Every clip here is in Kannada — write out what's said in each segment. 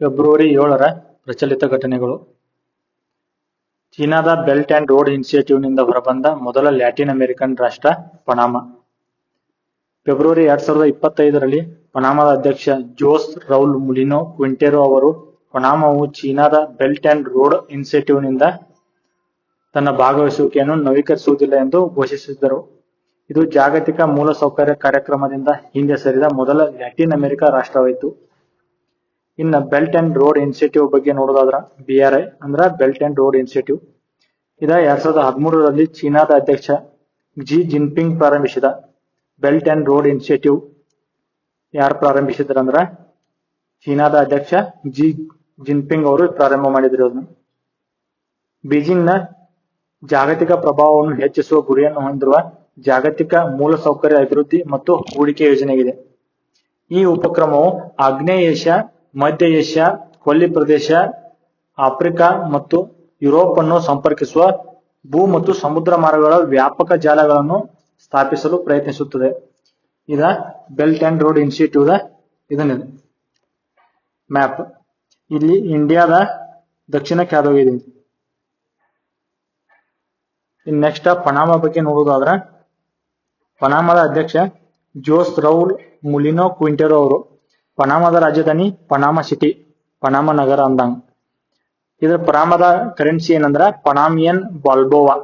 ಫೆಬ್ರವರಿ ಏಳರ ಪ್ರಚಲಿತ ಘಟನೆಗಳು. ಚೀನಾದ ಬೆಲ್ಟ್ ಅಂಡ್ ರೋಡ್ ಇನಿಷಿಯೇಟಿವ್ನಿಂದ ಹೊರಬಂದ ಮೊದಲ ಲ್ಯಾಟಿನ್ ಅಮೆರಿಕನ್ ರಾಷ್ಟ್ರ ಪನಾಮ. ಫೆಬ್ರವರಿ ಎರಡ್ ಸಾವಿರದ ಇಪ್ಪತ್ತೈದರಲ್ಲಿ ಪನಾಮದ ಅಧ್ಯಕ್ಷ ಜೋಸ್ ರೌಲ್ ಮುಲಿನೋ ಕ್ವಿಂಟೆರೊ ಅವರು ಪನಾಮವು ಚೀನಾದ ಬೆಲ್ಟ್ ಅಂಡ್ ರೋಡ್ ಇನಿಷಿಯೇಟಿವ್ನಿಂದ ತನ್ನ ಭಾಗವಹಿಸುವಿಕೆಯನ್ನು ನವೀಕರಿಸುವುದಿಲ್ಲ ಎಂದು ಘೋಷಿಸಿದ್ದರು. ಇದು ಜಾಗತಿಕ ಮೂಲಸೌಕರ್ಯ ಕಾರ್ಯಕ್ರಮದಿಂದ ಹಿಂದೆ ಸರಿದ ಮೊದಲ ಲ್ಯಾಟಿನ್ ಅಮೆರಿಕ ರಾಷ್ಟ್ರವಾಯಿತು. ಇನ್ನ ಬೆಲ್ಟ್ ಅಂಡ್ ರೋಡ್ ಇನಿಷಿಯೇಟಿವ್ ಬಗ್ಗೆ ನೋಡೋದಾದ್ರ ಬಿ ಆರ್ ಐ ಅಂದ್ರ ಬೆಲ್ಟ್ ಅಂಡ್ ರೋಡ್ ಇನಿಷಿಯೇಟಿವ್ ಇದ ಎರಡ್ ಸಾವಿರದ ಹದಿಮೂರರಲ್ಲಿ ಚೀನಾದ ಅಧ್ಯಕ್ಷ ಜಿ ಜಿನ್ಪಿಂಗ್ ಪ್ರಾರಂಭಿಸಿದ ಬೆಲ್ಟ್ ಅಂಡ್ ರೋಡ್ ಇನಿಷಿಯೇಟಿವ್ ಯಾರು ಪ್ರಾರಂಭಿಸಿದ್ರಂದ್ರ ಚೀನಾದ ಅಧ್ಯಕ್ಷ ಜಿ ಜಿನ್ಪಿಂಗ್ ಅವರು ಪ್ರಾರಂಭ ಮಾಡಿದ್ರು ಅದನ್ನು. ಬೀಜಿಂಗ್ನ ಜಾಗತಿಕ ಪ್ರಭಾವವನ್ನು ಹೆಚ್ಚಿಸುವ ಗುರಿಯನ್ನು ಹೊಂದಿರುವ ಜಾಗತಿಕ ಮೂಲಸೌಕರ್ಯ ಅಭಿವೃದ್ಧಿ ಮತ್ತು ಹೂಡಿಕೆ ಯೋಜನೆಗಿದೆ. ಈ ಉಪಕ್ರಮವು ಆಗ್ನೇಯ ಏಷ್ಯಾ ಮಧ್ಯ ಏಷ್ಯಾ, ಕೊಲ್ಲಿ ಪ್ರದೇಶ, ಆಫ್ರಿಕಾ ಮತ್ತು ಯುರೋಪ್ ಅನ್ನು ಸಂಪರ್ಕಿಸುವ ಭೂ ಮತ್ತು ಸಮುದ್ರ ಮಾರ್ಗಗಳ ವ್ಯಾಪಕ ಜಾಲಗಳನ್ನು ಸ್ಥಾಪಿಸಲು ಪ್ರಯತ್ನಿಸುತ್ತದೆ. ಇದ ಬೆಲ್ಟ್ ಅಂಡ್ ರೋಡ್ ಇನ್ಸ್ಟಿಟ್ಯೂಟ್ ಇದನ್ನಿದೆ. ಮ್ಯಾಪ್ ಇಲ್ಲಿ ಇಂಡಿಯಾದ ದಕ್ಷಿಣಕ್ಕೆ ಹಾದೋಗಿದೆ ಇದೆ ನೆಕ್ಸ್ಟ್ ಪನಾಮ ಬಗ್ಗೆ ನೋಡೋದಾದ್ರೆ ಪನಾಮದ ಅಧ್ಯಕ್ಷ ಜೋಸ್ ರೌಲ್ ಮುಲಿನೋ ಕ್ವಿಂಟೆರೋ ಅವರು ಪನಾಮದ ರಾಜಧಾನಿ, ಪನಾಮ ಸಿಟಿ ಪನಾಮ ನಗರ ಅಂದಂಗ. ಇದ್ರ ಪನಾಮದ ಕರೆನ್ಸಿ ಏನಂದ್ರ ಪನಾಮಿಯನ್ ಬಾಲ್ಬೋವಾ.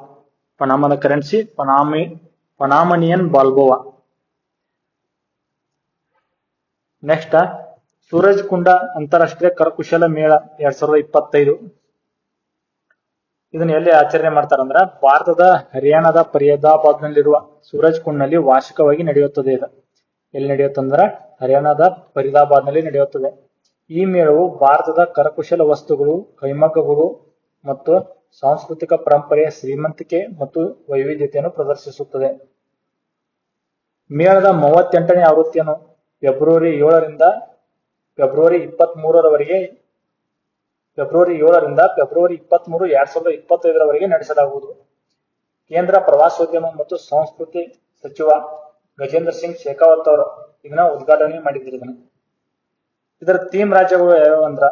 ಪನಾಮದ currency ಪನಾಮಿ, Panamanian Balboa. Next Suraj Kund ಅಂತಾರಾಷ್ಟ್ರೀಯ ಕರಕುಶಲ ಮೇಳ ಎರಡ್ ಸಾವಿರದ ಇಪ್ಪತ್ತೈದು. ಇದನ್ನ ಎಲ್ಲಿ ಆಚರಣೆ ಮಾಡ್ತಾರಂದ್ರ ಭಾರತದ ಹರಿಯಾಣದ ಫರಿಯಾದಾಬಾದ್ ನಲ್ಲಿರುವ ಸೂರಜ್ ಕುಂಡ್ನಲ್ಲಿ ವಾರ್ಷಿಕವಾಗಿ ನಡೆಯುತ್ತದೆ ಇದು. ಎಲ್ಲಿ ನಡೆಯುತ್ತಂದ್ರ ಹರಿಯಾಣದ ಫರೀದಾಬಾದ್ನಲ್ಲಿ ನಡೆಯುತ್ತದೆ. ಈ ಮೇಳವು ಭಾರತದ ಕರಕುಶಲ ವಸ್ತುಗಳು, ಕೈಮಗ್ಗಗಳು ಮತ್ತು ಸಾಂಸ್ಕೃತಿಕ ಪರಂಪರೆಯ ಶ್ರೀಮಂತಿಕೆ ಮತ್ತು ವೈವಿಧ್ಯತೆಯನ್ನು ಪ್ರದರ್ಶಿಸುತ್ತದೆ. ಮೇಳದ ಮೂವತ್ತೆಂಟನೇ ಆವೃತ್ತಿಯನ್ನು ಫೆಬ್ರವರಿ ಏಳರಿಂದ ಫೆಬ್ರವರಿ ಇಪ್ಪತ್ತ್ ಮೂರರವರೆಗೆ ಫೆಬ್ರವರಿ ಏಳರಿಂದ ಫೆಬ್ರವರಿ ಇಪ್ಪತ್ತ್ ಮೂರು ಎರಡ್ ಸಾವಿರದ ಇಪ್ಪತ್ತೈದರವರೆಗೆ ನಡೆಸಲಾಗುವುದು. ಕೇಂದ್ರ ಪ್ರವಾಸೋದ್ಯಮ ಮತ್ತು ಸಂಸ್ಕೃತಿ ಸಚಿವ ಗಜೇಂದ್ರ ಸಿಂಗ್ ಶೇಖಾವತ್ ಅವರು ಇದನ್ನ ಉದ್ಘಾಟನೆ ಮಾಡಿದ್ರು ಇದನ್ನ. ಇದರ ಥೀಮ್ ರಾಜ್ಯಗಳು ಯಾವ್ಯಾವ ಅಂದ್ರ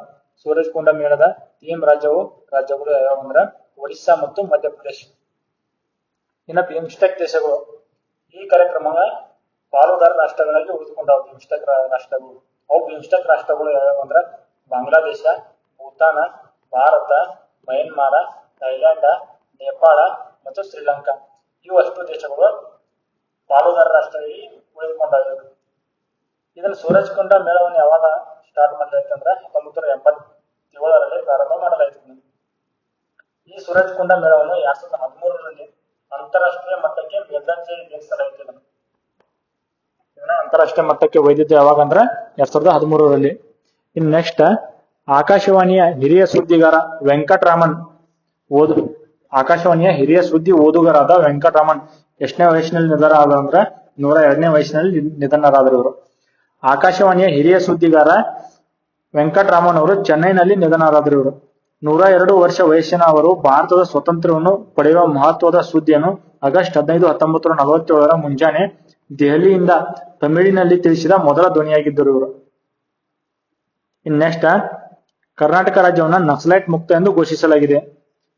ಸೂರಜ್ ಕುಂಡ ಮೇಳದ ಥೀಮ್ ರಾಜ್ಯವು ರಾಜ್ಯಗಳು ಯಾವ್ಯಾವ ಅಂದ್ರ ಒಡಿಶಾ ಮತ್ತು ಮಧ್ಯಪ್ರದೇಶ. ಇನ್ನ ಬಿಮ್ಸ್ಟೆಕ್ ದೇಶಗಳು ಈ ಕಾರ್ಯಕ್ರಮ ಪಾಲುದಾರ ರಾಷ್ಟ್ರಗಳಲ್ಲಿ ಉಳಿದುಕೊಂಡವು. ಬಿಮ್ಸ್ಟೆಕ್ ರಾಷ್ಟ್ರಗಳು. ಅವು ಬಿಮ್ಸ್ಟೆಕ್ ರಾಷ್ಟ್ರಗಳು ಯಾವ್ಯಾವ ಅಂದ್ರ ಬಾಂಗ್ಲಾದೇಶ, ಭೂತಾನ, ಭಾರತ, ಮಯನ್ಮಾರ ಥೈಲ್ಯಾಂಡ ನೇಪಾಳ ಮತ್ತು ಶ್ರೀಲಂಕಾ. ಇವು ಅಷ್ಟು ದೇಶಗಳು ಪಾಲುದಾರ ರಾಷ್ಟ್ರದಲ್ಲಿ ಉಳಿದುಕೊಂಡಾಗಿದ್ರು ಇದನ್ನು ಸೂರಜ್ ಕುಂಡ ಮೇಳವನ್ನು ಯಾವಾಗ ಸ್ಟಾರ್ಟ್ ಮಾಡಲಾಯ್ತು ಅಂದ್ರೆ ಹತ್ತೊಂಬತ್ತು ನೂರ ಎಂಬತ್ತೇಳರಲ್ಲಿ ಪ್ರಾರಂಭ ಮಾಡಲಾಯಿತು. ಈ ಸೂರಜ್ ಕುಂಡ ಮೇಳವನ್ನು ಎರಡ್ ಸಾವಿರದ ಹದಿಮೂರರಲ್ಲಿ ಅಂತಾರಾಷ್ಟ್ರೀಯ ಮಟ್ಟಕ್ಕೆ ಮೇಲ್ದರ್ಜೆಗೇರಿಸಲಾಯಿತು ಅಂತಾರಾಷ್ಟ್ರೀಯ ಮಟ್ಟಕ್ಕೆ ಒಯ್ದಿದ್ದು ಯಾವಾಗ ಅಂದ್ರೆ ಎರಡ್ ಸಾವಿರದ ಹದಿಮೂರರಲ್ಲಿ. ಇನ್ ನೆಕ್ಸ್ಟ್ ಆಕಾಶವಾಣಿಯ ಹಿರಿಯ ಸುದ್ದಿಗಾರ ವೆಂಕಟರಾಮನ್ ಓದು ಆಕಾಶವಾಣಿಯ ಹಿರಿಯ ಸುದ್ದಿ ಓದುಗರಾದ ವೆಂಕಟರಾಮನ್ ಎಷ್ಟನೇ ವಯಸ್ಸಿನಲ್ಲಿ ನಿಧನ ಆದ ಅಂದ್ರೆ ನೂರ ಎರಡನೇ ವಯಸ್ಸಿನಲ್ಲಿ ನಿಧನರಾದರು ಇವರು. ಆಕಾಶವಾಣಿಯ ಹಿರಿಯ ಸುದ್ದಿಗಾರ ವೆಂಕಟರಾಮನ್ ಅವರು ಚೆನ್ನೈನಲ್ಲಿ ನಿಧನರಾದರು ಇವರು. ನೂರ ಎರಡು ವರ್ಷ ವಯಸ್ಸಿನ ಅವರು ಭಾರತದ ಸ್ವಾತಂತ್ರ್ಯವನ್ನು ಪಡೆಯುವ ಮಹತ್ವದ ಸುದ್ದಿಯನ್ನು ಆಗಸ್ಟ್ ಹದಿನೈದು, ಹತ್ತೊಂಬತ್ತು ನಲವತ್ತೇಳರ ಮುಂಜಾನೆ ದೆಹಲಿಯಿಂದ ತಮಿಳಿನಲ್ಲಿ ತಿಳಿಸಿದ ಮೊದಲ ಧ್ವನಿಯಾಗಿದ್ದರು ಇವರು. ಇನ್ ನೆಕ್ಸ್ಟ್ ಕರ್ನಾಟಕ ರಾಜ್ಯವನ್ನು ನಕ್ಸಲೈಟ್ ಮುಕ್ತ ಎಂದು ಘೋಷಿಸಲಾಗಿದೆ.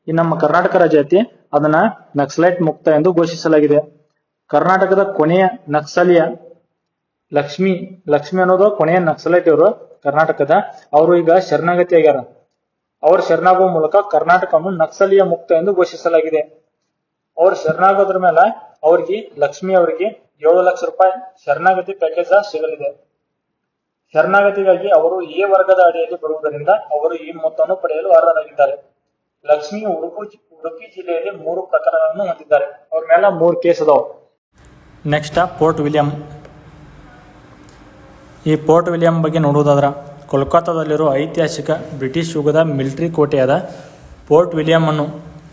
ಈ ನಮ್ಮ ಕರ್ನಾಟಕ ರಾಜ್ಯ ಐತಿ ಅದನ್ನ ನಕ್ಸಲೈಟ್ ಮುಕ್ತ ಎಂದು ಘೋಷಿಸಲಾಗಿದೆ. ಕರ್ನಾಟಕದ ಕೊನೆಯ ನಕ್ಸಲಿಯ ಲಕ್ಷ್ಮಿ ಲಕ್ಷ್ಮಿ ಅನ್ನೋದು ಕೊನೆಯ ನಕ್ಸಲೈಟ್ ಇವರು, ಕರ್ನಾಟಕದ. ಅವರು ಈಗ ಶರಣಾಗತಿ ಆಗ್ಯಾರ. ಅವ್ರ ಶರಣಾಗುವ ಮೂಲಕ ಕರ್ನಾಟಕವನ್ನು ನಕ್ಸಲಿಯ ಮುಕ್ತ ಎಂದು ಘೋಷಿಸಲಾಗಿದೆ. ಅವ್ರ ಶರಣಾಗೋದ್ರ ಮೇಲೆ ಅವ್ರಿಗೆ ಲಕ್ಷ್ಮಿ ಅವರಿಗೆ ಏಳು ಲಕ್ಷ ರೂಪಾಯಿ ಶರಣಾಗತಿ ಪ್ಯಾಕೇಜ್ ಸಿಗಲಿದೆ. ಶರಣಾಗತಿಗಾಗಿ ಅವರು ಎ ವರ್ಗದ ಅಡಿಯಲ್ಲಿ ಬರುವುದರಿಂದ ಅವರು ಈ ಮೊತ್ತವನ್ನು ಪಡೆಯಲು ಅರ್ಹರಾಗಿದ್ದಾರೆ. ಲಕ್ಷ್ಮಿ ಉಡುಪು ಉಡುಪಿ ಜಿಲ್ಲೆಯಲ್ಲಿ ಮೂರು ಪ್ರಕರಣಗಳನ್ನು ಹೊಂದಿದ್ದಾರೆ. ಅವ್ರ ಮೇಲೆ ಮೂರು ಕೇಸ್ ಅದಾವ. ನೆಕ್ಸ್ಟ್ ಪೋರ್ಟ್ ವಿಲಿಯಂ ಈ ಪೋರ್ಟ್ ವಿಲಿಯಂ ಬಗ್ಗೆ ನೋಡುವುದಾದ್ರ ಕೋಲ್ಕತ್ತಾದಲ್ಲಿರುವ ಐತಿಹಾಸಿಕ ಬ್ರಿಟಿಷ್ ಯುಗದ ಮಿಲಿಟರಿ ಕೋಟೆಯಾದ ಪೋರ್ಟ್ ವಿಲಿಯಂ ಅನ್ನು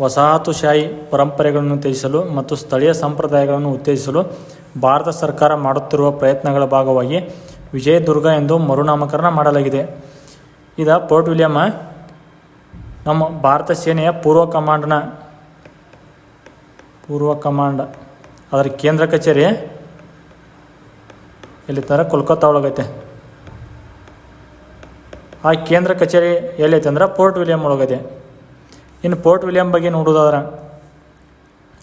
ವಸಾಹತುಶಾಹಿ ಪರಂಪರೆಗಳನ್ನು ತ್ಯಜಿಸಲು ಮತ್ತು ಸ್ಥಳೀಯ ಸಂಪ್ರದಾಯಗಳನ್ನು ಉತ್ತೇಜಿಸಲು ಭಾರತ ಸರ್ಕಾರ ಮಾಡುತ್ತಿರುವ ಪ್ರಯತ್ನಗಳ ಭಾಗವಾಗಿ ವಿಜಯದುರ್ಗ ಎಂದು ಮರುನಾಮಕರಣ ಮಾಡಲಾಗಿದೆ. ಇದ ಪೋರ್ಟ್ ವಿಲಿಯಂ ನಮ್ಮ ಭಾರತ ಸೇನೆಯ ಪೂರ್ವ ಕಮಾಂಡ್ನ ಪೂರ್ವ ಕಮಾಂಡ್, ಅದರ ಕೇಂದ್ರ ಕಚೇರಿ ಎಲ್ಲಿದ್ದಾರೆ ಕೋಲ್ಕತ್ತಾ ಒಳಗೈತೆ. ಆ ಕೇಂದ್ರ ಕಚೇರಿ ಎಲ್ಲೈತೆ ಅಂದ್ರೆ ಪೋರ್ಟ್ ವಿಲಿಯಂ ಒಳಗೈತೆ. ಇನ್ನು ಪೋರ್ಟ್ ವಿಲಿಯಂ ಬಗ್ಗೆ ನೋಡೋದಾದ್ರೆ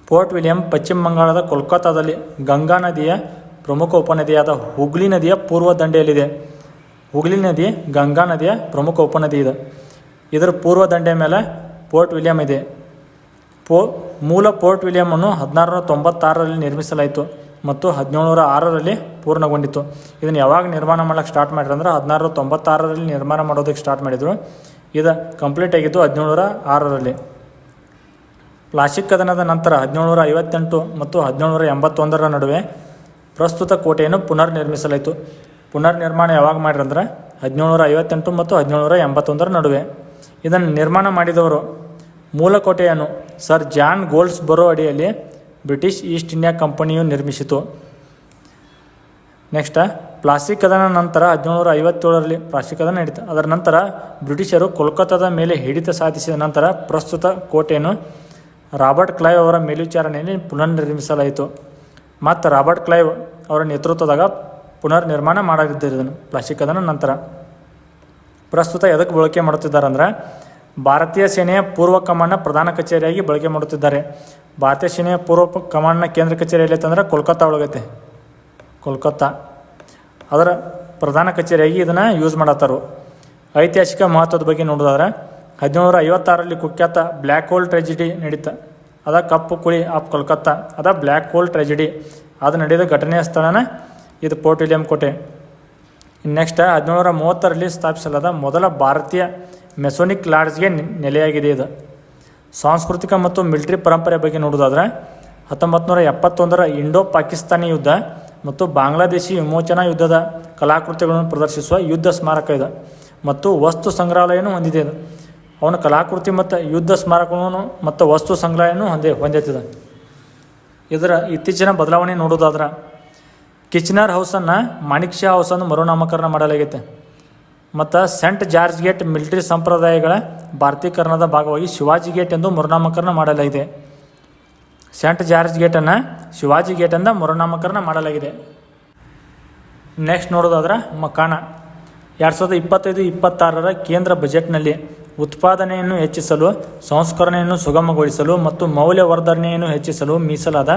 ಪೋರ್ಟ್ ವಿಲಿಯಂ ಪಶ್ಚಿಮ ಬಂಗಾಳದ ಕೋಲ್ಕತ್ತಾದಲ್ಲಿ ಗಂಗಾ ನದಿಯ ಪ್ರಮುಖ ಉಪನದಿಯಾದ ಹುಗ್ಲಿ ನದಿಯ ಪೂರ್ವ ದಂಡೆಯಲ್ಲಿದೆ. ಹುಗ್ಲಿ ನದಿ ಗಂಗಾ ನದಿಯ ಪ್ರಮುಖ ಉಪನದಿ ಇದೆ. ಇದರ ಪೂರ್ವ ದಂಡೆ ಮೇಲೆ ಪೋರ್ಟ್ ವಿಲಿಯಂ ಇದೆ. ಪೋ, ಮೂಲ ಪೋರ್ಟ್ ವಿಲಿಯಮನ್ನು ಹದಿನಾರುನೂರ ತೊಂಬತ್ತಾರರಲ್ಲಿ ನಿರ್ಮಿಸಲಾಯಿತು ಮತ್ತು ಹದಿನೇಳುನೂರ ಆರರಲ್ಲಿ ಪೂರ್ಣಗೊಂಡಿತು. ಇದನ್ನು ಯಾವಾಗ ನಿರ್ಮಾಣ ಮಾಡೋಕ್ಕೆ ಸ್ಟಾರ್ಟ್ ಮಾಡಿದ್ರು ಅಂದ್ರೆ ಹದಿನಾರು ತೊಂಬತ್ತಾರರಲ್ಲಿ ನಿರ್ಮಾಣ ಮಾಡೋದಕ್ಕೆ ಸ್ಟಾರ್ಟ್ ಮಾಡಿದರು. ಇದು ಕಂಪ್ಲೀಟ್ ಆಗಿದ್ದು ಹದಿನೇಳುನೂರ ಆರರಲ್ಲಿ ಪ್ಲಾಸ್ಟಿಕ್ ಕದನದ ನಂತರ ಹದಿನೇಳುನೂರ ಐವತ್ತೆಂಟು ಮತ್ತು ಹದಿನೇಳುನೂರ ಎಂಬತ್ತೊಂದರ ನಡುವೆ ಪ್ರಸ್ತುತ ಕೋಟೆಯನ್ನು ಪುನರ್ ನಿರ್ಮಿಸಲಾಯಿತು ಪುನರ್ ನಿರ್ಮಾಣ ಯಾವಾಗ ಮಾಡಿರಂದ್ರೆ ಹದಿನೇಳುನೂರ ಐವತ್ತೆಂಟು ಮತ್ತು ಹದಿನೇಳುನೂರ ಎಂಬತ್ತೊಂದರ ನಡುವೆ. ಇದನ್ನು ನಿರ್ಮಾಣ ಮಾಡಿದವರು ಮೂಲ ಕೋಟೆಯನ್ನು ಸರ್ ಜಾನ್ ಗೋಲ್ಡ್ಸ್ ಬರೋ ಅಡಿಯಲ್ಲಿ ಬ್ರಿಟಿಷ್ ಈಸ್ಟ್ ಇಂಡಿಯಾ ಕಂಪನಿಯು ನಿರ್ಮಿಸಿತು. ನೆಕ್ಸ್ಟ್, ಪ್ಲಾಸ್ಟಿಕ್ ಕದನ ನಂತರ ಹದಿನೇಳುನೂರ ಐವತ್ತೇಳರಲ್ಲಿ ಪ್ಲಾಸ್ಟಿಕ್ ಕದನ ನಡೀತು ಅದರ ನಂತರ ಬ್ರಿಟಿಷರು ಕೋಲ್ಕತ್ತಾದ ಮೇಲೆ ಹಿಡಿತ ಸಾಧಿಸಿದ ನಂತರ ಪ್ರಸ್ತುತ ಕೋಟೆಯನ್ನು ರಾಬರ್ಟ್ ಕ್ಲೈವ್ ಅವರ ಮೇಲ್ವಿಚಾರಣೆಯಲ್ಲಿ ಪುನರ್ ನಿರ್ಮಿಸಲಾಯಿತು ಮತ್ತು ರಾಬರ್ಟ್ ಕ್ಲೈವ್ ಅವರ ನೇತೃತ್ವದಾಗ ಪುನರ್ ನಿರ್ಮಾಣ ಮಾಡಲಿದ್ದಾರೆ ಇದನ್ನು ಪ್ಲಾಸ್ಟಿಕ್ ಕದನ ನಂತರ. ಪ್ರಸ್ತುತ ಎದಕ್ಕೆ ಬಳಕೆ ಮಾಡುತ್ತಿದ್ದಾರೆ ಅಂದರೆ ಭಾರತೀಯ ಸೇನೆಯ ಪೂರ್ವ ಕಮಾಂಡ್ನ ಪ್ರಧಾನ ಕಚೇರಿಯಾಗಿ ಬಳಕೆ ಮಾಡುತ್ತಿದ್ದಾರೆ. ಭಾರತೀಯ ಸೇನೆಯ ಪೂರ್ವ ಕಮಾಂಡ್ನ ಕೇಂದ್ರ ಕಚೇರಿ ಎಲ್ಲಿ ಅಂತಂದರೆ ಕೋಲ್ಕತ್ತಾ ಒಳಗೈತೆ. ಕೋಲ್ಕತ್ತಾ. ಅದರ ಪ್ರಧಾನ ಕಚೇರಿಯಾಗಿ ಇದನ್ನು ಯೂಸ್ ಮಾಡತ್ತಾರು. ಐತಿಹಾಸಿಕ ಮಹತ್ವದ ಬಗ್ಗೆ ನೋಡೋದಾದ್ರೆ ಹದಿನೇಳುನೂರ ಐವತ್ತಾರರಲ್ಲಿ ಕುಖ್ಯಾತ ಬ್ಲ್ಯಾಕ್ ಹೋಲ್ ಟ್ರೆಜಿಡಿ ನಡೀತ. ಅದ ಕಪ್ಪು ಕುಳಿ ಆಫ್ ಕೋಲ್ಕತ್ತಾ. ಅದ ಬ್ಲ್ಯಾಕ್ ಹೋಲ್ ಟ್ರೆಜಿಡಿ ಅದು ನಡೆದ ಘಟನೆಯ ಸ್ಥಳನ ಇದು ಪೋರ್ಟ್ ವಿಲಿಯಂ ಕೋಟೆ. ನೆಕ್ಸ್ಟ್ ಹದಿನೇಳುನೂರ ಮೂವತ್ತರಲ್ಲಿ ಸ್ಥಾಪಿಸಲಾದ ಮೊದಲ ಭಾರತೀಯ ಮೆಸೋನಿಕ್ ಲಾಡ್ಜ್ಗೆ ನೆಲೆಯಾಗಿದೆ ಇದು. ಸಾಂಸ್ಕೃತಿಕ ಮತ್ತು ಮಿಲಿಟರಿ ಪರಂಪರೆ ಬಗ್ಗೆ ನೋಡೋದಾದರೆ ಹತ್ತೊಂಬತ್ತು ನೂರ ಎಪ್ಪತ್ತೊಂದರ ಇಂಡೋ ಪಾಕಿಸ್ತಾನಿ ಯುದ್ಧ ಮತ್ತು ಬಾಂಗ್ಲಾದೇಶಿ ವಿಮೋಚನಾ ಯುದ್ಧದ ಕಲಾಕೃತಿಗಳನ್ನು ಪ್ರದರ್ಶಿಸುವ ಯುದ್ಧ ಸ್ಮಾರಕ ಇದೆ. ಮತ್ತು ವಸ್ತು ಸಂಗ್ರಹಾಲಯನೂ ಹೊಂದಿದೆ ಇದು. ಅವನ ಕಲಾಕೃತಿ ಮತ್ತು ಯುದ್ಧ ಸ್ಮಾರಕವನ್ನು ಮತ್ತು ವಸ್ತು ಸಂಗ್ರಹಾಲಯನೂ ಹೊಂದಿ ಹೊಂದಿರ್ತದೆ ಇದರ ಇತ್ತೀಚಿನ ಬದಲಾವಣೆ ನೋಡೋದಾದ್ರೆ ಕಿಚನರ್ ಹೌಸನ್ನು ಮಾಣಿಕ್ ಶಾ ಹೌಸ್ ಅನ್ನು ಮರುನಾಮಕರಣ ಮಾಡಲಾಗಿದೆ ಮತ್ತು ಸೆಂಟ್ ಜಾರ್ಜ್ ಗೇಟ್ ಮಿಲಿಟರಿ ಸಂಪ್ರದಾಯಗಳ ಭಾರತೀಕರಣದ ಭಾಗವಾಗಿ ಶಿವಾಜಿ ಗೇಟ್ ಎಂದು ಮರುನಾಮಕರಣ ಮಾಡಲಾಗಿದೆ. ಸೆಂಟ್ ಜಾರ್ಜ್ ಗೇಟನ್ನು ಶಿವಾಜಿ ಗೇಟ್ ಎಂದು ಮರುನಾಮಕರಣ ಮಾಡಲಾಗಿದೆ. ನೆಕ್ಸ್ಟ್ ನೋಡೋದಾದ್ರೆ ಮಕಾಣ. ಎರಡು ಸಾವಿರದ ಇಪ್ಪತ್ತೈದು ಇಪ್ಪತ್ತಾರರ ಕೇಂದ್ರ ಬಜೆಟ್ನಲ್ಲಿ ಉತ್ಪಾದನೆಯನ್ನು ಹೆಚ್ಚಿಸಲು, ಸಂಸ್ಕರಣೆಯನ್ನು ಸುಗಮಗೊಳಿಸಲು ಮತ್ತು ಮೌಲ್ಯವರ್ಧನೆಯನ್ನು ಹೆಚ್ಚಿಸಲು ಮೀಸಲಾದ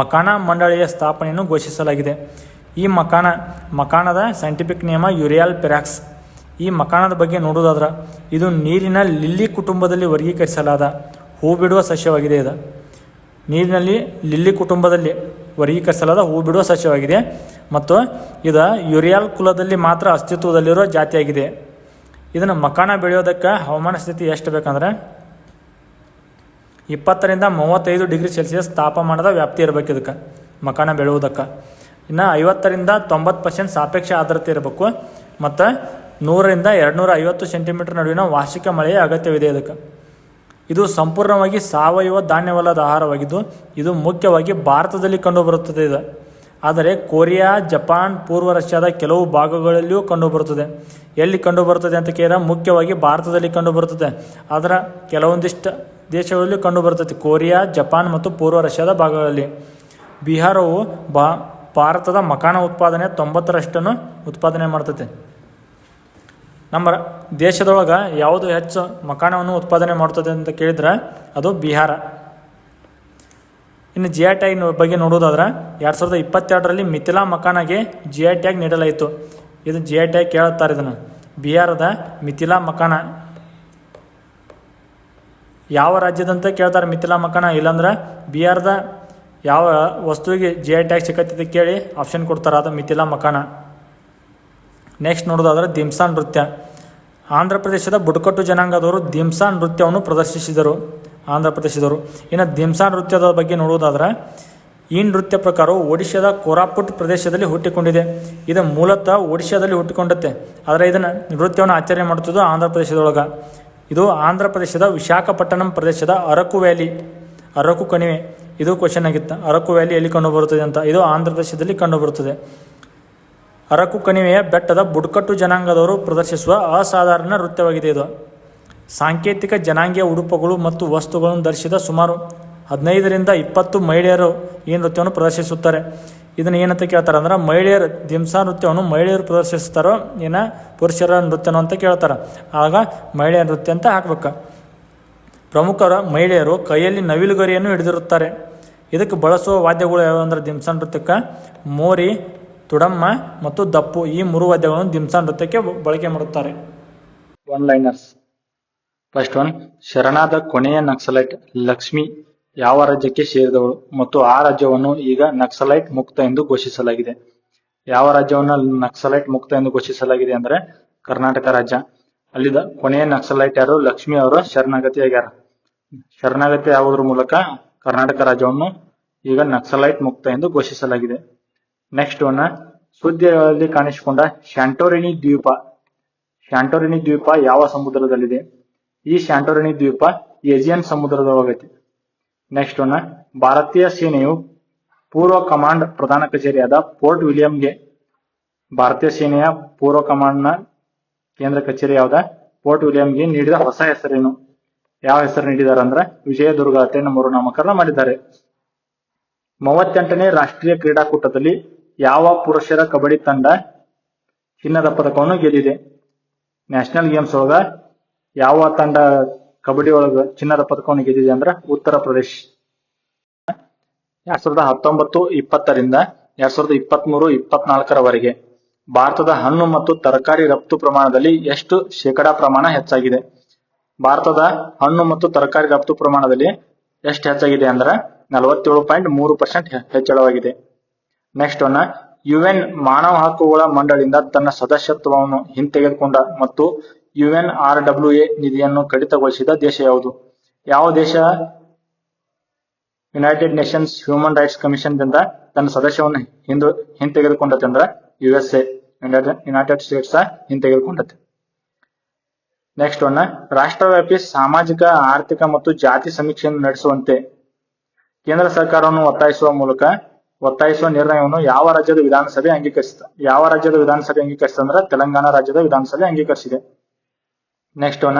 ಮಕಾನ ಮಂಡಳಿಯ ಸ್ಥಾಪನೆಯನ್ನು ಘೋಷಿಸಲಾಗಿದೆ. ಈ ಮಕಾನ, ಮಕಾನದ ಸೈಂಟಿಫಿಕ್ ನಿಯಮ ಯುರಿಯಾಲ್ ಪೆರಾಕ್ಸ್. ಈ ಮಕಾನದ ಬಗ್ಗೆ ನೋಡೋದಾದ್ರೆ ಇದು ನೀರಿನ ಲಿಲ್ಲಿ ಕುಟುಂಬದಲ್ಲಿ ವರ್ಗೀಕರಿಸಲಾದ ಹೂ ಬಿಡುವ ಸಸ್ಯವಾಗಿದೆ ಇದು. ನೀರಿನಲ್ಲಿ ಲಿಲ್ಲಿ ಕುಟುಂಬದಲ್ಲಿ ವರ್ಗೀಕರಿಸಲಾದ ಹೂ ಬಿಡುವ ಸಸ್ಯವಾಗಿದೆ ಮತ್ತು ಇದು ಯುರಿಯಾಲ್ ಕುಲದಲ್ಲಿ ಮಾತ್ರ ಅಸ್ತಿತ್ವದಲ್ಲಿರೋ ಜಾತಿಯಾಗಿದೆ. ಇದನ್ನು ಮಕಾನ ಬೆಳೆಯೋದಕ್ಕೆ ಹವಾಮಾನ ಸ್ಥಿತಿ ಎಷ್ಟು ಬೇಕಂದ್ರೆ ಇಪ್ಪತ್ತರಿಂದ ಮೂವತ್ತೈದು ಡಿಗ್ರಿ ಸೆಲ್ಸಿಯಸ್ ತಾಪಮಾನದ ವ್ಯಾಪ್ತಿ ಇರಬೇಕು ಇದಕ್ಕೆ, ಮಕಾನ ಬೆಳೆಯುವುದಕ್ಕೆ. ಇನ್ನು ಐವತ್ತರಿಂದ ತೊಂಬತ್ತು ಪರ್ಸೆಂಟ್ ಸಾಪೇಕ್ಷ ಆದ್ರತೆ ಇರಬೇಕು, ಮತ್ತು ನೂರರಿಂದ ಎರಡುನೂರ ಐವತ್ತು ಸೆಂಟಿಮೀಟರ್ ನಡುವಿನ ವಾರ್ಷಿಕ ಮಳೆಯ ಅಗತ್ಯವಿದೆ ಇದಕ್ಕೆ. ಇದು ಸಂಪೂರ್ಣವಾಗಿ ಸಾವಯವ ಧಾನ್ಯವಲ್ಲದ ಆಹಾರವಾಗಿದ್ದು, ಇದು ಮುಖ್ಯವಾಗಿ ಭಾರತದಲ್ಲಿ ಕಂಡುಬರುತ್ತದೆ ಇದು. ಆದರೆ ಕೊರಿಯಾ, ಜಪಾನ್, ಪೂರ್ವ ರಷ್ಯಾದ ಕೆಲವು ಭಾಗಗಳಲ್ಲಿಯೂ ಕಂಡುಬರುತ್ತದೆ. ಎಲ್ಲಿ ಕಂಡುಬರುತ್ತದೆ ಅಂತ ಕೇಳಿದ್ರೆ ಮುಖ್ಯವಾಗಿ ಭಾರತದಲ್ಲಿ ಕಂಡುಬರುತ್ತದೆ. ಅದರ ಕೆಲವೊಂದಿಷ್ಟು ದೇಶಗಳಲ್ಲಿ ಕಂಡುಬರುತ್ತದೆ ಕೊರಿಯಾ, ಜಪಾನ್ ಮತ್ತು ಪೂರ್ವ ರಷ್ಯಾದ ಭಾಗಗಳಲ್ಲಿ. ಬಿಹಾರವು ಬಾ, ಭಾರತದ ಮಕಾನ ಉತ್ಪಾದನೆ ತೊಂಬತ್ತರಷ್ಟನ್ನು ಉತ್ಪಾದನೆ ಮಾಡ್ತದೆ ನಮ್ಮ ದೇಶದೊಳಗೆ ಯಾವುದು ಹೆಚ್ಚು ಮಕಾಣವನ್ನು ಉತ್ಪಾದನೆ ಮಾಡ್ತದೆ ಅಂತ ಕೇಳಿದ್ರೆ ಅದು ಬಿಹಾರ. ಇನ್ನು ಜಿ ಐ ಟ್ಯಾಗ್ ಬಗ್ಗೆ ನೋಡೋದಾದ್ರೆ ಎರಡು ಸಾವಿರದ ಇಪ್ಪತ್ತೆರಡರಲ್ಲಿ ಮಿಥಿಲಾ ಮಕಾನಗೆ ಜಿ ಐ ಟ್ಯಾಗ್ ನೀಡಲಾಯಿತು. ಇದು ಜಿ ಐ ಟ್ಯಾಗ್ ಕೇಳುತ್ತಾರೆ ಇದನ್ನು. ಬಿಹಾರದ ಮಿಥಿಲಾ ಮಕಾನ ಯಾವ ರಾಜ್ಯದಂತ ಕೇಳ್ತಾರೆ ಮಿಥಿಲಾ ಮಕ್ಕಣ? ಇಲ್ಲಾಂದ್ರೆ ಬಿಹಾರದ ಯಾವ ವಸ್ತುವಿಗೆ ಜಿ ಐ ಟ್ಯಾಗ್ ಸಿಕ್ಕತ್ತಿದೆ ಕೇಳಿ ಆಪ್ಷನ್ ಕೊಡ್ತಾರೆ ಅದು ಮಿಥಿಲಾ ಮಕ್ಕಣ. ನೆಕ್ಸ್ಟ್ ನೋಡೋದಾದ್ರೆ ದಿಮ್ಸಾ ನೃತ್ಯ. ಆಂಧ್ರ ಪ್ರದೇಶದ ಬುಡಕಟ್ಟು ಜನಾಂಗದವರು ದಿಮ್ಸಾ ನೃತ್ಯವನ್ನು ಪ್ರದರ್ಶಿಸಿದರು. ಆಂಧ್ರ ಪ್ರದೇಶದವರು. ಇನ್ನು ದಿಮ್ಸಾ ನೃತ್ಯದ ಬಗ್ಗೆ ನೋಡೋದಾದ್ರೆ ಈ ನೃತ್ಯ ಪ್ರಕಾರವು ಒಡಿಶಾದ ಕೋರಾಪುಟ್ ಪ್ರದೇಶದಲ್ಲಿ ಹುಟ್ಟಿಕೊಂಡಿದೆ. ಇದು ಮೂಲತಃ ಒಡಿಶಾದಲ್ಲಿ ಹುಟ್ಟಿಕೊಂಡತ್ತೆ ಆದರೆ ಇದನ್ನು ನೃತ್ಯವನ್ನು ಆಚರಣೆ ಮಾಡುತ್ತಿದ್ದು ಆಂಧ್ರ ಪ್ರದೇಶದೊಳಗೆ. ಇದು ಆಂಧ್ರ ಪ್ರದೇಶದ ವಿಶಾಖಪಟ್ಟಣಂ ಪ್ರದೇಶದ ಅರಕು ವ್ಯಾಲಿ, ಅರಕು ಕಣಿವೆ. ಇದು ಕ್ವಶನ್ ಆಗಿತ್ತು. ಅರಕು ವ್ಯಾಲಿ ಎಲ್ಲಿ ಕಂಡುಬರುತ್ತದೆ ಅಂತ. ಇದು ಆಂಧ್ರ ಪ್ರದೇಶದಲ್ಲಿ ಕಂಡುಬರುತ್ತದೆ. ಅರಕು ಕಣಿವೆಯ ಬೆಟ್ಟದ ಬುಡಕಟ್ಟು ಜನಾಂಗದವರು ಪ್ರದರ್ಶಿಸುವ ಅಸಾಧಾರಣ ನೃತ್ಯವಾಗಿದೆ ಇದು. ಸಾಂಕೇತಿಕ ಜನಾಂಗೀಯ ಉಡುಪುಗಳು ಮತ್ತು ವಸ್ತುಗಳನ್ನು ಧರಿಸಿದ ಸುಮಾರು ಹದಿನೈದರಿಂದ ಇಪ್ಪತ್ತು ಮಹಿಳೆಯರು ಈ ನೃತ್ಯವನ್ನು ಪ್ರದರ್ಶಿಸುತ್ತಾರೆ. ಇದನ್ನ ಏನಂತ ಕೇಳ್ತಾರೆ ಅಂದ್ರೆ ಮಹಿಳೆಯರ ದಿಂಸಾ ನೃತ್ಯವನ್ನು ಮಹಿಳೆಯರು ಪ್ರದರ್ಶಿಸ್ತಾರೋ ಏನ ಪುರುಷರ ನೃತ್ಯನೋ ಅಂತ ಕೇಳ್ತಾರೆ. ಆಗ ಮಹಿಳೆಯರ ನೃತ್ಯ ಅಂತ ಹಾಕ್ಬೇಕು. ಪ್ರಮುಖರ ಮಹಿಳೆಯರು ಕೈಯಲ್ಲಿ ನವಿಲುಗರಿಯನ್ನು ಹಿಡಿದಿರುತ್ತಾರೆ. ಇದಕ್ಕೆ ಬಳಸುವ ವಾದ್ಯಗಳು ಯಾವ್ಯಾವ ಅಂದ್ರೆ ದಿಂಸಾ ನೃತ್ಯಕ್ಕೆ? ಮೋರಿ, ತುಡಮ್ಮ ಮತ್ತು ದಪ್ಪು ಈ ಮೂರು ವಾದ್ಯಗಳನ್ನು ದಿಂಸಾ ನೃತ್ಯಕ್ಕೆ ಬಳಕೆ ಮಾಡುತ್ತಾರೆ. ಒನ್ ಲೈನರ್ಸ್ ಫಸ್ಟ್ ಒನ್ ಶರಣಾದ ಕೊನೆಯ ನಕ್ಸಲೈಟ್ ಲಕ್ಷ್ಮಿ ಯಾವ ರಾಜ್ಯಕ್ಕೆ ಸೇರಿದವಳು ಮತ್ತು ಆ ರಾಜ್ಯವನ್ನು ಈಗ ನಕ್ಸಲೈಟ್ ಮುಕ್ತ ಎಂದು ಘೋಷಿಸಲಾಗಿದೆ. ಯಾವ ರಾಜ್ಯವನ್ನು ನಕ್ಸಲೈಟ್ ಮುಕ್ತ ಎಂದು ಘೋಷಿಸಲಾಗಿದೆ ಅಂದ್ರೆ ಕರ್ನಾಟಕ ರಾಜ್ಯ. ಅಲ್ಲಿದ ಕೊನೆಯ ನಕ್ಸಲೈಟ್ ಯಾರು? ಲಕ್ಷ್ಮಿ ಅವರು ಶರಣಾಗತಿಯಾಗ್ಯಾರ ಶರಣಾಗತಿ ಆಗೋದ್ರ ಮೂಲಕ ಕರ್ನಾಟಕ ರಾಜ್ಯವನ್ನು ಈಗ ನಕ್ಸಲೈಟ್ ಮುಕ್ತ ಎಂದು ಘೋಷಿಸಲಾಗಿದೆ. ನೆಕ್ಸ್ಟ್ ಒನ್ನ ಸುದ್ದಿಗಳಲ್ಲಿ ಕಾಣಿಸಿಕೊಂಡ ಶಾಂಟೋರಿನಿ ದ್ವೀಪ. ಶಾಂಟೋರಿನಿ ದ್ವೀಪ ಯಾವ ಸಮುದ್ರದಲ್ಲಿದೆ? ಈ ಶಾಂಟೋರಿನಿ ದ್ವೀಪ ಏಜಿಯನ್ ಸಮುದ್ರದೊಳಗೈತಿ. ನೆಕ್ಸ್ಟ್ ಒನ್ ಭಾರತೀಯ ಸೇನೆಯು ಪೂರ್ವ ಕಮಾಂಡ್ ಪ್ರಧಾನ ಕಚೇರಿಯಾದ ಪೋರ್ಟ್ ವಿಲಿಯಂಗೆ ಭಾರತೀಯ ಸೇನೆಯ ಪೂರ್ವ ಕಮಾಂಡ್ನ ಕೇಂದ್ರ ಕಚೇರಿ ಯಾವ್ದ? ಪೋರ್ಟ್ ವಿಲಿಯಂಗೆ ನೀಡಿದ ಹೊಸ ಹೆಸರೇನು? ಯಾವ ಹೆಸರು ನೀಡಿದ್ದಾರೆ ಅಂದ್ರೆ ವಿಜಯದುರ್ಗ ಅಂತ ಮರುನಾಮಕರಣ ಮಾಡಿದ್ದಾರೆ. ಮೂವತ್ತೆಂಟನೇ ರಾಷ್ಟ್ರೀಯ ಕ್ರೀಡಾಕೂಟದಲ್ಲಿ ಯಾವ ಪುರುಷರ ಕಬಡ್ಡಿ ತಂಡ ಚಿನ್ನದ ಪದಕವನ್ನು ಗೆದ್ದಿದೆ? ನ್ಯಾಷನಲ್ ಗೇಮ್ಸ್ ಒಳಗ ಯಾವ ತಂಡ ಕಬಡ್ಡಿ ಒಳಗ ಚಿನ್ನದ ಪದಕವನ್ನು ಗೆದ್ದಿದೆ ಅಂದ್ರ ಉತ್ತರ ಪ್ರದೇಶ. ಎರಡ್ ಸಾವಿರದ ಹತ್ತೊಂಬತ್ತು ಇಪ್ಪತ್ತರಿಂದ ಎರಡ್ ಸಾವಿರದ ಇಪ್ಪತ್ತ್ ಮೂರು ಇಪ್ಪತ್ನಾಲ್ಕರವರೆಗೆ ಭಾರತದ ಹಣ್ಣು ಮತ್ತು ತರಕಾರಿ ರಫ್ತು ಪ್ರಮಾಣದಲ್ಲಿ ಎಷ್ಟು ಶೇಕಡಾ ಪ್ರಮಾಣ ಹೆಚ್ಚಾಗಿದೆ? ಭಾರತದ ಹಣ್ಣು ಮತ್ತು ತರಕಾರಿ ರಫ್ತು ಪ್ರಮಾಣದಲ್ಲಿ ಎಷ್ಟು ಹೆಚ್ಚಾಗಿದೆ ಅಂದ್ರೆ ನಲವತ್ತೇಳು ಪಾಯಿಂಟ್ ಮೂರು ಪರ್ಸೆಂಟ್ ಹೆಚ್ಚಳವಾಗಿದೆ. ನೆಕ್ಸ್ಟ್ ಒನ್, ಯುಎನ್ ಮಾನವ ಹಕ್ಕುಗಳ ಮಂಡಳಿಯಿಂದ ತನ್ನ ಸದಸ್ಯತ್ವವನ್ನು ಹಿಂತೆಗೆದುಕೊಂಡ ಮತ್ತು ಯುಎನ್ ಆರ್ ಡಬ್ಲ್ಯೂ ಎ ನಿಧಿಯನ್ನು ಕಡಿತಗೊಳಿಸಿದ ದೇಶ ಯಾವುದು? ಯಾವ ದೇಶ? United Nations Human Rights Commission ದಿಂದ ತನ್ನ ಸದಸ್ಯವನ್ನು ಹಿಂದು, ಹಿಂತೆಗೆದುಕೊಂಡತೆ ಅಂದ್ರೆ U S A United States ಹಿಂತೆಗೆದುಕೊಂಡತೆ. Next one ರಾಷ್ಟ್ರವ್ಯಾಪಿ ಸಾಮಾಜಿಕ, ಆರ್ಥಿಕ ಮತ್ತು ಜಾತಿ ಸಮೀಕ್ಷೆಯನ್ನು ನಡೆಸುವಂತೆ. ಕೇಂದ್ರ ಸರ್ಕಾರವನ್ನು ಒತ್ತಾಯಿಸುವ ಮೂಲಕ ಒತ್ತಾಯಿಸುವ ನಿರ್ಣಯವನ್ನು ಯಾವ ರಾಜ್ಯದ ವಿಧಾನಸಭೆ ಅಂಗೀಕರಿಸಿದೆ ಯಾವ ರಾಜ್ಯದ ವಿಧಾನಸಭೆ ಅಂಗೀಕರಿಸಿದೆ ಅಂದ್ರೆ ತೆಲಂಗಾಣ ರಾಜ್ಯದ ವಿಧಾನಸಭೆ ಅಂಗೀಕರಿಸಿದೆ. ನೆಕ್ಸ್ಟ್ ಒನ್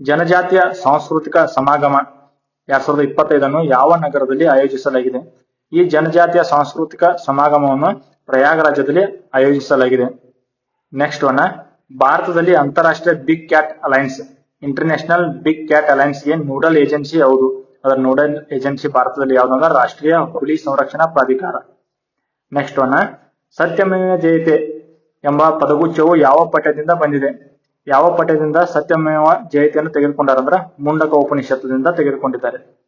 ಜನಜಾತಿಯ ಸಾಂಸ್ಕೃತಿಕ ಸಮಾಗಮ. ಎರಡ್ ಸಾವಿರದ ಇಪ್ಪತ್ತೈದನ್ನು ಯಾವ ನಗರದಲ್ಲಿ ಆಯೋಜಿಸಲಾಗಿದೆ? ಈ ಜನಜಾತಿಯ ಸಾಂಸ್ಕೃತಿಕ ಸಮಾಗಮವನ್ನು ಪ್ರಯಾಗರಾಜ್ಯದಲ್ಲಿ ಆಯೋಜಿಸಲಾಗಿದೆ. ನೆಕ್ಸ್ಟ್ ಒನ್ ಭಾರತದಲ್ಲಿ ಅಂತಾರಾಷ್ಟ್ರೀಯ Big Cat Alliance International Big Cat ಅಲೈನ್ಸ್ಗೆ nodal agency ಯಾವುದು? ಅದರ ನೋಡಲ್ ಏಜೆನ್ಸಿ ಭಾರತದಲ್ಲಿ ಯಾವ್ದಂದ್ರೆ ರಾಷ್ಟ್ರೀಯ ಹುಲಿ ಸಂರಕ್ಷಣಾ ಪ್ರಾಧಿಕಾರ. ನೆಕ್ಸ್ಟ್ ಒನ್ ಸತ್ಯಮೇವ ಜಯತೆ ಎಂಬ ಪದಗುಚ್ಛವು ಯಾವ ಪಠ್ಯದಿಂದ ಬಂದಿದೆ? ಯಾವ ಪಠ್ಯದಿಂದ ಸತ್ಯಮೇವ ಜಯತೆಯನ್ನು ತೆಗೆದುಕೊಂಡಾರಂದ್ರ ಮುಂಡಕ ಉಪನಿಷತ್ತದಿಂದ ತೆಗೆದುಕೊಂಡಿದ್ದಾರೆ.